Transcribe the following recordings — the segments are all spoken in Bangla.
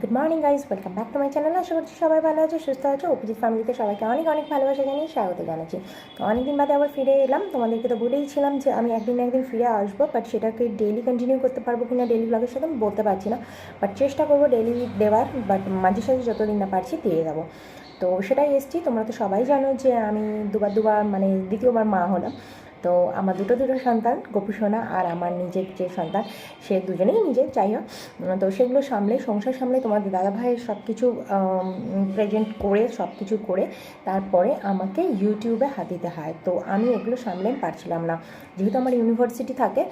Good morning guys welcome back to my channel আশা করছি সবাই ভালো আছে, সুস্থ আছে? অপোজিট ফ্যামিলিতে সবাইকে অনেক অনেক ভালোবাসা জানিয়ে স্বাগত জানাচ্ছি। তো অনেকদিন বাদে আবার ফিরে এলাম। তোমাদেরকে তো বলেইছিলাম যে আমি একদিন একদিন ফিরে আসব বাট সেটাকে ডেলি কন্টিনিউ করতে পারব কি না ডেলি ব্লগের সাথে আমি বলতে পারছি না। বাট চেষ্টা করব ডেলি দেওয়ার বাট মাঝে সাঝে যতদিন না পারছি দিয়ে দেবো তো সেটাই এসছি। তোমরা তো সবাই জানো যে আমি দুবার দুবার মানে দ্বিতীয়বার মা হলাম। তো আমার দুটো দুটো সন্তান গোপুসোনা আর আমার নিজের যে সন্তান, সে দুজনেই নিজের, যাই হোক। তো সেগুলো সামলে, সংসার সামলে তোমাদের দাদা ভাইয়ের সব কিছু প্রেজেন্ট করে সব কিছু করে, তারপরে আমাকে ইউটিউবে হাত দিতে হয়। তো আমি এগুলো সামলে পারছিলাম না। যেহেতু আমার ইউনিভার্সিটি থাকে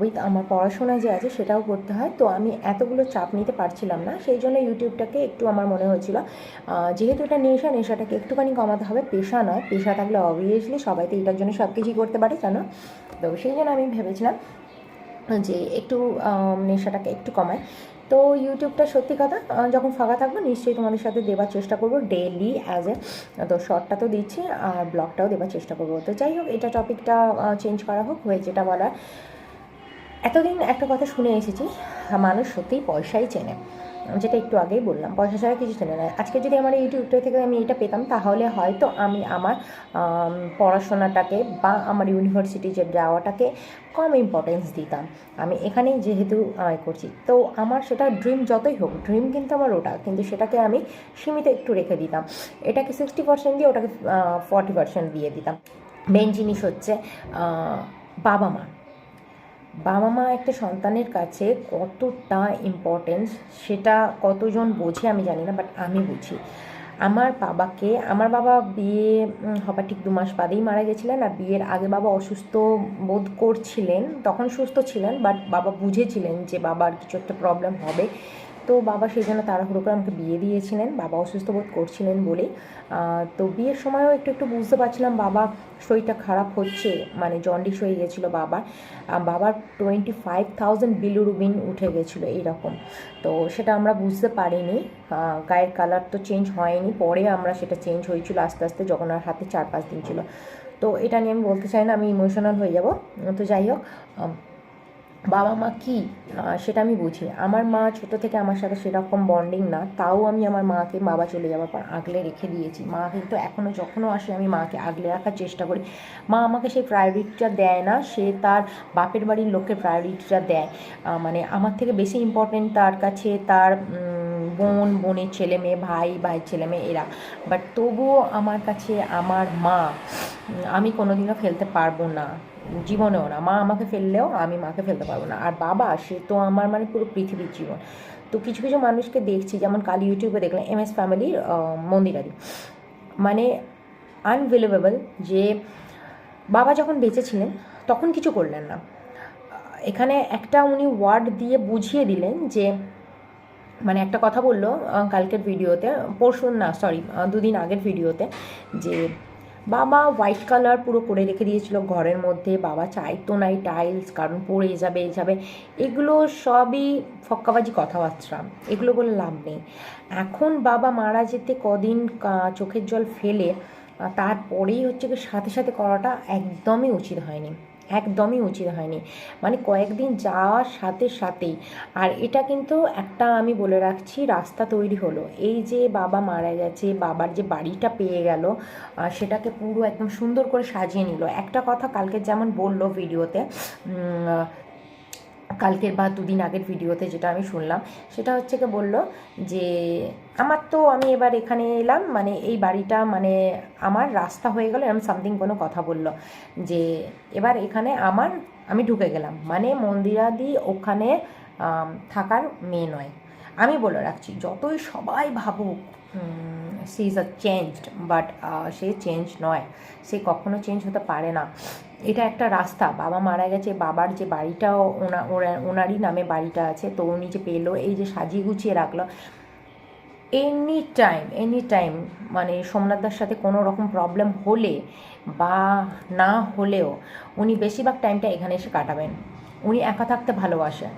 উইথ আমার পড়াশোনা যে আছে সেটাও করতে হয়। তো আমি এতগুলো চাপ নিতে পারছিলাম না। সেই জন্য ইউটিউবটাকে একটু আমার মনে হয়েছিল যেহেতু এটা নেশা, নেশাটাকে একটুখানি কমাতে হবে। পেশা নয়, পেশা থাকলে অবভিয়াসলি সবাই তো এটার জন্য সব কিছুই করতে পারে, জানো? তো সেই জন্য আমি ভেবেছিলাম যে একটু নেশাটাকে একটু কমায় তো ইউটিউবটা সত্যি কথা যখন ফাঁকা থাকব, নিশ্চয়ই তোমাদের সাথে দেওয়ার চেষ্টা করব ডেলি অ্যাজ এ তো শর্টটা তো দিচ্ছি আর ব্লগটাও দেওয়ার চেষ্টা করব। তো যাই হোক, এটা টপিকটা চেঞ্জ করা হোক, হয়ে যেটা বলার। এতদিন একটা কথা শুনে এসেছি, মানুষ সত্যিই পয়সাই চেনে। যেটা একটু আগেই বললাম, পয়সা ছাড়া কিছু চেনে না। আজকে যদি আমার ইউটিউবটা থেকে আমি এটা পেতাম, তাহলে হয়তো আমি আমার পড়াশোনাটাকে বা আমার ইউনিভার্সিটি যে যাওয়াটাকে কম ইম্পর্টেন্স দিতাম। আমি এখানেই যেহেতু আয় করছি, তো আমার সেটা ড্রিম যতই হোক ড্রিম কিন্তু আমার ওটা, কিন্তু সেটাকে আমি সীমিত একটু রেখে দিতাম। এটাকে সিক্সটি পার্সেন্ট দিয়ে ওটাকে ফর্টি পার্সেন্ট দিয়ে দিতাম। মেন জিনিস হচ্ছে বাবা মা বাবা মা একটা সন্তানের কাছে কতটা ইম্পর্টেন্স সেটা কতজন বোঝে আমি জানি না বাট আমি বুঝি। আমার বাবাকে, আমার বাবা বিয়ে হবার ঠিক দু মাস বাদেই মারা গেছিলেন আর বিয়ের আগে বাবা অসুস্থ বোধ করছিলেন, তখন সুস্থ ছিলেন বাট বাবা বুঝেছিলেন যে বাবার কিছু একটা প্রবলেম হবে। তো বাবা সেই জন্য তাড়াহুড়ো করে আমাকে বিয়ে দিয়েছিলেন। বাবা অসুস্থ বোধ করছিলেন আহ, তো বিয়ের সময়ও একটু একটু বুঝতে পারছিলাম বাবা শরীরটা খারাপ হচ্ছে মানে জন্ডিস হয়ে গেছিল বাবার। বাবার টোয়েন্টি ফাইভ থাউজেন্ড বিলুরুবিন উঠে গেছিল এইরকম। তো সেটা আমরা বুঝতে পারিনি। গায়ের কালার তো চেঞ্জ হয়নি পরে আমরা সেটা চেঞ্জ হয়েছিল আস্তে আস্তে যখন আর হাতে চার পাঁচ দিন ছিল। তো এটা নিয়ে আমি বলতে চাই না আমি ইমোশনাল হয়ে যাব। তো যাই হোক বাবা মা কী? সেটা আমি বুঝি। আমার মা ছোট থেকে আমার সাথে সেরকম বন্ডিং না। তাও আমি আমার মাকে, বাবা চলে যাওয়ার পর আগলে রেখে দিয়েছি। মা কিন্তু এখনও যখনও আসে আমি মাকে আগলে রাখার চেষ্টা করি। মা আমাকে সেই প্রায়োরিটিটা দেয় না। সে তার বাপের বাড়ির লোককে প্রায়োরিটিটা দেয়। মানে আমার থেকে বেশি ইম্পর্টেন্ট তার কাছে তার বোন, বোনের ছেলে মেয়ে, ভাই, ভাইয়ের ছেলে মেয়ে, এরা। বাট তবুও আমার কাছে আমার মা, আমি কোনোদিনও ফেলতে পারব না। জীবনেও না। মা আমাকে ফেললেও আমি মাকে ফেলতে পারব না। আর বাবা, সে তো আমার মানে পুরো পৃথিবীর জীবন। তো কিছু কিছু মানুষকে দেখছি, যেমন কাল ইউটিউবে দেখলাম, এম এস ফ্যামিলির মন্দিরারি মানে আনবিলিভেবল যে বাবা যখন বেঁচে ছিলেন তখন কিছু করলেন না। এখানে একটা উনি ওয়ার্ড দিয়ে বুঝিয়ে দিলেন যে মানে একটা কথা বলল কালকের ভিডিওতে পরশু না সরি দুদিন আগের ভিডিওতে, যে বাবা হোয়াইট কালার পুরো করে রেখে দিয়েছিল ঘরের মধ্যে, বাবা চাইতো নাই টাইলস কারণ পড়ে যাবে, এই যাবে, এগুলো সবই ফক্কাবাজি কথাবার্তা, এগুলো বলে লাভ নেই। এখন বাবা মারা যেতে কদিন চোখের জল ফেলে তারপরেই হচ্ছে কি সাথে সাথে করাটা একদমই উচিত হয়নি। একদমই উচিত হয়নি। মানে কয়েকদিন যাওয়ার সাথে সাথেই। আর এটা কিন্তু একটা আমি বলে রাখছি, রাস্তা তৈরি হলো। এই যে বাবা মারা গেছে, বাবার যে বাড়িটা পেয়ে গেল সেটাকে পুরো একদম সুন্দর করে সাজিয়ে নিল। একটা কথা কালকে যেমন বলল ভিডিওতে কালকের বা দুদিন আগের ভিডিওতে যেটা আমি শুনলাম, সেটা হচ্ছে কি বলল যে, আমার তো আমি এবার এখানে এলাম মানে এই বাড়িটা মানে আমার রাস্তা হয়ে গেল এরকম সামথিং কোনো কথা বলল। যে এবার এখানে আমার, আমি ঢুকে গেলাম। মানে মন্দিরাদি ওখানে থাকার মেয়ে নয়। আমি বলে রাখছি। যতই সবাই ভাবুক she is a changed but say change নয়। সে কখনো চেঞ্জ হতে পারে না। এটা একটা রাস্তা। বাবা মারা গেছে, বাবার যে বাড়িটাও ওনা ওনারই নামে বাড়িটা আছে, তো উনি যে পেল, এই যে সাজিয়ে গুছিয়ে রাখল এনি টাইম এনি টাইম মানে সোমনাথদার সাথে কোনো রকম প্রবলেম হলে বা না হলেও উনি বেশিরভাগ টাইমটা এখানে এসে কাটাবেন। উনি একা থাকতে ভালোবাসেন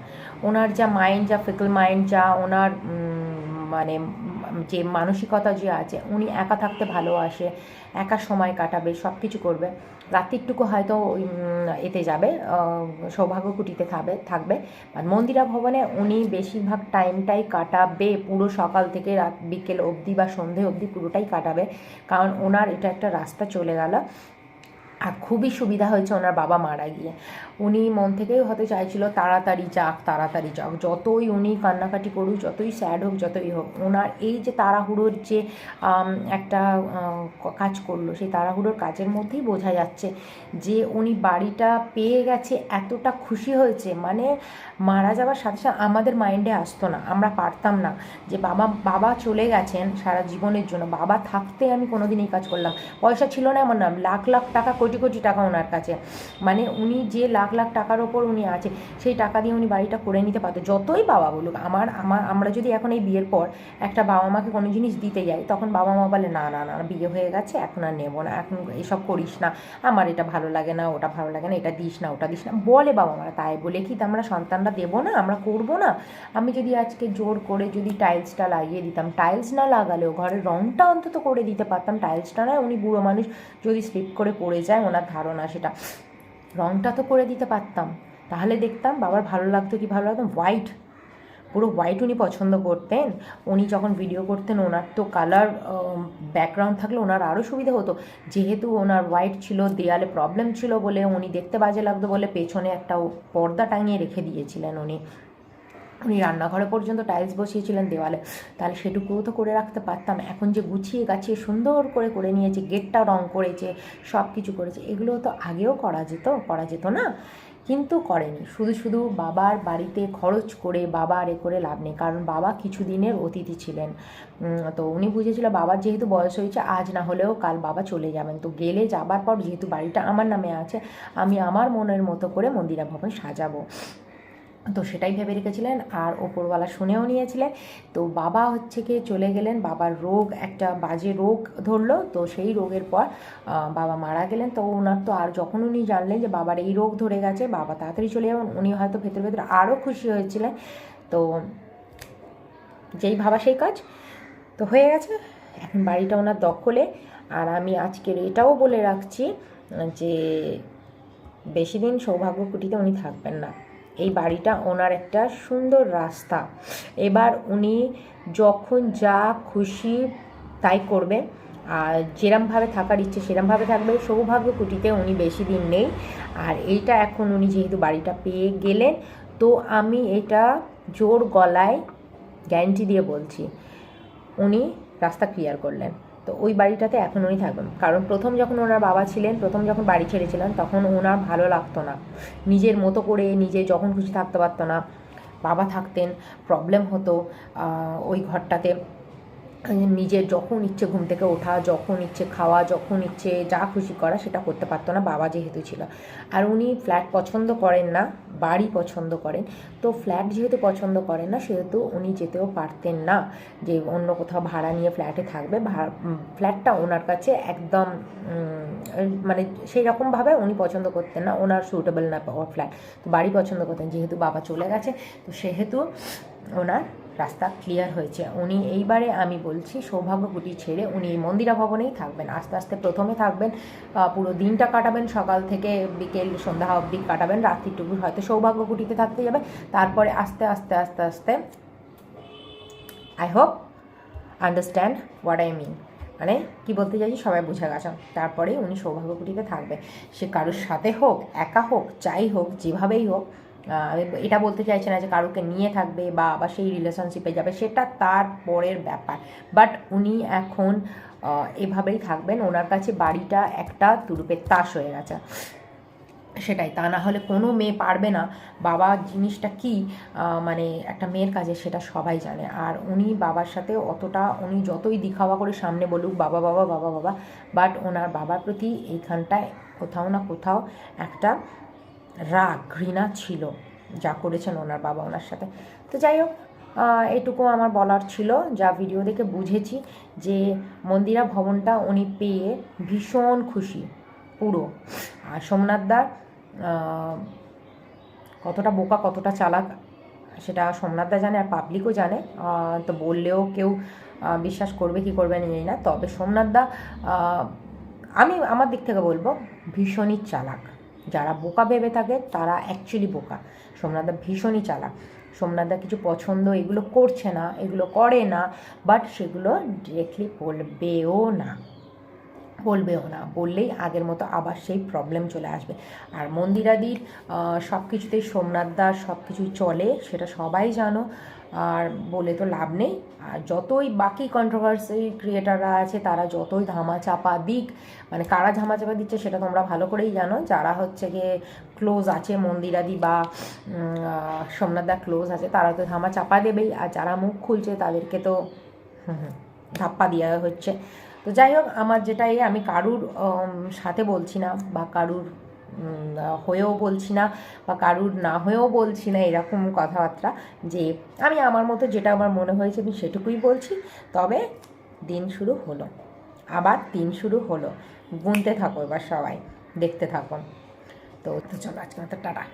ওনার যা মাইন্ড যা ফিকল মাইন্ড যা ওনার মানে যে মানসিকতা যে আছে, উনি একা থাকতে ভালোবাসে, একা সময় কাটাবে সব কিছু করবে। রাত্রিটুকু হয়তো ওই এতে যাবে সৌভাগ্যকুটিতে সৌভাগ্য কুটিতে থাকবে। থাকবে আর মন্দিরা ভবনে উনি বেশিরভাগ টাইমটাই কাটাবে, পুরো সকাল থেকে রাত, বিকেল অবধি বা সন্ধে অবধি পুরোটাই কাটাবে। কারণ ওনার এটা একটা রাস্তা চলে গেল। আর খুবই সুবিধা হয়েছে ওনার বাবা মারা গিয়ে। উনি মন থেকেই হয়তো চাইছিল, তাড়াতাড়ি যাক তাড়াতাড়ি যাক। যতই উনি কান্নাকাটি করুক, যতই স্যাড হোক, যতই হোক, ওনার এই যে তাড়াহুড়োর যে একটা কাজ করল, সেই তাড়াহুড়োর কাজের মধ্যেই বোঝা যাচ্ছে যে উনি বাড়িটা পেয়ে গেছে, এতটা খুশি হয়েছে। মানে মারা যাওয়ার সাথে সাথে আমাদের মাইন্ডে আসতো না, আমরা পারতাম না যে বাবা বাবা চলে গেছেন সারা জীবনের জন্য। বাবা থাকতে আমি কোনোদিন এই কাজ করলাম। পয়সা ছিল না এমন না, লাখ লাখ টাকা কোটি কোটি টাকা ওনার কাছে। মানে উনি যে লাখ লাখ টাকার ওপর উনি আছে, সেই টাকা দিয়ে উনি বাড়িটা করে নিতে পারতো যতই বাবা বলুক, আমার আমার, আমরা যদি এখন এই বিয়ের পর একটা বাবা মাকে কোনো জিনিস দিতে যাই, তখন বাবা মা বলে, না না না, বিয়ে হয়ে গেছে, এখন আর নেব না, এখন এসব করিস না। আমার এটা ভালো লাগে না, ওটা ভালো লাগে না, এটা দিস না, ওটা দিস না। বলে বাবা মারা তাই বলে কি আমরা সন্তানরা দেবো না, আমরা করব না? আমি যদি আজকে জোর করে যদি টাইলসটা লাগিয়ে দিতাম, টাইলস না লাগালেও ঘরের রংটা অন্তত করে দিতে পারতাম। টাইলসটা নয় উনি বুড়ো মানুষ যদি স্লিপ করে পড়ে যায় ওনার ধারণা সেটা। রংটা তো করে দিতে পারতাম। তাহলে দেখতাম বাবার ভালো লাগতো কি ভালো লাগতো হোয়াইট পুরো হোয়াইট উনি পছন্দ করতেন। উনি যখন ভিডিও করতেন, ওনার তো কালার ব্যাকগ্রাউন্ড থাকলে ওনার আরও সুবিধা হতো। যেহেতু ওনার হোয়াইট ছিল, দেয়ালে প্রবলেম ছিল বলে উনি দেখতে বাজে লাগতো বলে পেছনে একটা পর্দা টাঙিয়ে রেখে দিয়েছিলেন উনি। উনি রান্নাঘরে পর্যন্ত টাইলস বসিয়েছিলেন দেওয়ালে। তাহলে সেটুকুও তো করে রাখতে পারতাম। এখন যে গুছিয়ে গাছিয়ে সুন্দর করে করে নিয়েছে, গেটটা রং করেছে সব কিছু করেছে, এগুলো তো আগেও করা যেত করা যেত না। কিন্তু করেনি। শুধু শুধু বাবার বাড়িতে খরচ করে বাবা এ করে লাভ নেই। কারণ বাবা কিছুদিনের অতিথি ছিলেন। তো উনি বুঝেছিল বাবার যেহেতু বয়স হয়েছে, আজ না হলেও কাল বাবা চলে যাবেন। তো গেলে যাবার পর যেহেতু বাড়িটা আমার নামে আছে, আমি আমার মনের মতো করে মন্দিরা ভবন সাজাবো। তো সেটাই ভেবে রেখেছিলেন আর ওপরওয়ালা শুনেও নিয়েছিলেন। তো বাবা হচ্ছে গিয়ে চলে গেলেন, বাবার রোগ, একটা বাজে রোগ ধরলো, তো সেই রোগের পর বাবা মারা গেলেন। তো ওনার তো আর যখন উনি জানলেন যে বাবার এই রোগ ধরে গেছে, বাবা তাড়াতাড়ি চলে যাবেন, উনি হয়তো ভেতরে ভেতরে আরও খুশি হয়েছিলেন। তো যেই ভাবা সেই কাজ। তো হয়ে গেছে, এখন বাড়িটা ওনার দখলে। আর আমি আজকের এটাও বলে রাখছি যে বেশি দিন সৌভাগ্য কুটিতে উনি থাকবেন না। এই বাড়িটা ওনার একটা সুন্দর রাস্তা। এবার উনি যখন যা খুশি তাই করবে আর যেরমভাবে থাকার ইচ্ছে সেরমভাবে থাকবে সৌভাগ্য কুটিতে উনি বেশি দিন নেই। আর এইটা এখন উনি যেহেতু বাড়িটা পেয়ে গেলেন, তো আমি এটা জোর গলায় গ্যারান্টি দিয়ে বলছি, উনি রাস্তা ক্লিয়ার করলেন। তো ওই বাড়িটাতে এখন উনি থাকবেন। কারণ প্রথম যখন ওনার বাবা ছিলেন, প্রথম যখন বাড়ি ছেড়েছিলেন, তখন ওনার ভালো লাগতো না। নিজের মতো করে নিজে যখন খুশি থাকতে পারতো না। বাবা থাকতেন প্রবলেম হতো ওই ঘরটাতে। নিজের যখন ইচ্ছে ঘুম থেকে ওঠা, যখন ইচ্ছে খাওয়া, যখন ইচ্ছে যা খুশি করা সেটা করতে পারতো না, বাবা যেহেতু ছিল। আর উনি ফ্ল্যাট পছন্দ করেন না, বাড়ি পছন্দ করেন, তো ফ্ল্যাট যেহেতু পছন্দ করেন না, সেহেতু উনি যেতেও পারতেন না যে অন্য কোথাও ভাড়া নিয়ে ফ্ল্যাটে থাকবে। ফ্ল্যাটটা ওনার কাছে একদম মানে সেই রকমভাবে উনি পছন্দ করতেন না, ওনার সুটেবল না ফ্ল্যাট তো বাড়ি পছন্দ করতেন, যেহেতু বাবা চলে গেছে, তো সেহেতু ওনার রাস্তা ক্লিয়ার হয়েছে। উনি এইবারে আমি বলছি সৌভাগ্য কুটি ছেড়ে উনি এই মন্দিরা ভবনেই থাকবেন। আস্তে আস্তে প্রথমে থাকবেন পুরো দিনটা কাটাবেন, সকাল থেকে বিকেল, সন্ধ্যা অবধি কাটাবেন, রাত্রিটুকু হয়তো সৌভাগ্য কুটিতে থাকতে যাবে। তারপরে আস্তে আস্তে আস্তে আস্তে I hope understand what I mean মানে কি বলতে চাইছি সবাই বুঝে গেছে। তারপরে উনি সৌভাগ্য কুটিতে থাকবে। সে কারোর সাথে হোক, একা হোক, যাই হোক, যেভাবেই হোক এটা বলতে চাইছি না যে কারোকে নিয়ে থাকবে বা আবার সেই রিলেশনশিপে যাবে, সেটা তার পরের ব্যাপার। বাট উনি এখন এভাবেই থাকবেন। ওনার কাছে বাড়িটা একটা তুরুপের তাস হয়ে গেছে। সেটাই, তা না হলে কোনো মেয়ে পারবে না। বাবা জিনিসটা কি মানে একটা মেয়ের কাজে সেটা সবাই জানে। আর উনি বাবার সাথে অতটা, উনি যতই দিখাওয়া করে সামনে বলুক, বাবা বাবা বাবা বাবা বাট ওনার বাবার প্রতি এইখানটায় কোথাও না কোথাও একটা রাগ ঘৃণা ছিল যা করেছেন ওনার বাবা ওনার সাথে। তো যাই হোক এটুকু আমার বলার ছিল। যা ভিডিও দেখে বুঝেছি যে মন্দিরা ভবনটা উনি পেয়ে ভীষণ খুশি পুরো। আর সোমনাথদা আহ, কতটা বোকা কতটা চালাক সেটা সোমনাথদা জানে আর পাবলিকও জানে। তো বললেও কেউ বিশ্বাস করবে কি করবে জানি না। তবে সোমনাথদা আমি আমার দিক থেকে বলব ভীষণই চালাক। যারা বোকা ভেবে থাকে, তারা অ্যাকচুয়ালি বোকা। সোমনাথদা ভীষণই চালাক। সোমনাথদা কিছু পছন্দ, এগুলো করছে না, এগুলো করে না বাট সেগুলো ডিরেক্টলি বলবেও না। বলবেও না। বললেই আগের মতো আবার সেই প্রবলেম চলে আসবে। আর মন্দিরাদির সব কিছুতেই সোমনাথদার সব কিছুই চলে, সেটা সবাই জানো। আর বলে তো লাভ নেই। আর যতই বাকি কন্ট্রোভার্সি ক্রিয়েটাররা আছে, তারা যতই ধামাচাপা দিক মানে কারা ধামাচাপা দিচ্ছে সেটা তোমরা ভালো করেই জানো। যারা হচ্ছে গিয়ে ক্লোজ আছে, মন্দিরাদি বা সোমনাথদা ক্লোজ আছে, তারা তো ধামা চাপা দেবেই। আর যারা মুখ খুলছে, তাদেরকে তো ধাপ্পা দেওয়া হচ্ছে। তো যাই হোক, আমার যেটা যেটাই আমি কারুর সাথে বলছি না বা কারুর হয়েও বলছি না বা কারুর না হয়েও বলছি না এরকম কথাবার্তা যে আমি আমার মতো যেটা আমার মনে হয়েছে আমি সেটুকুই বলছি। তবে দিন শুরু হলো। আবার দিন শুরু হলো। গুনতে থাকো এবার সবাই। দেখতে থাকো তো চলো আজকে মতো, টাটা।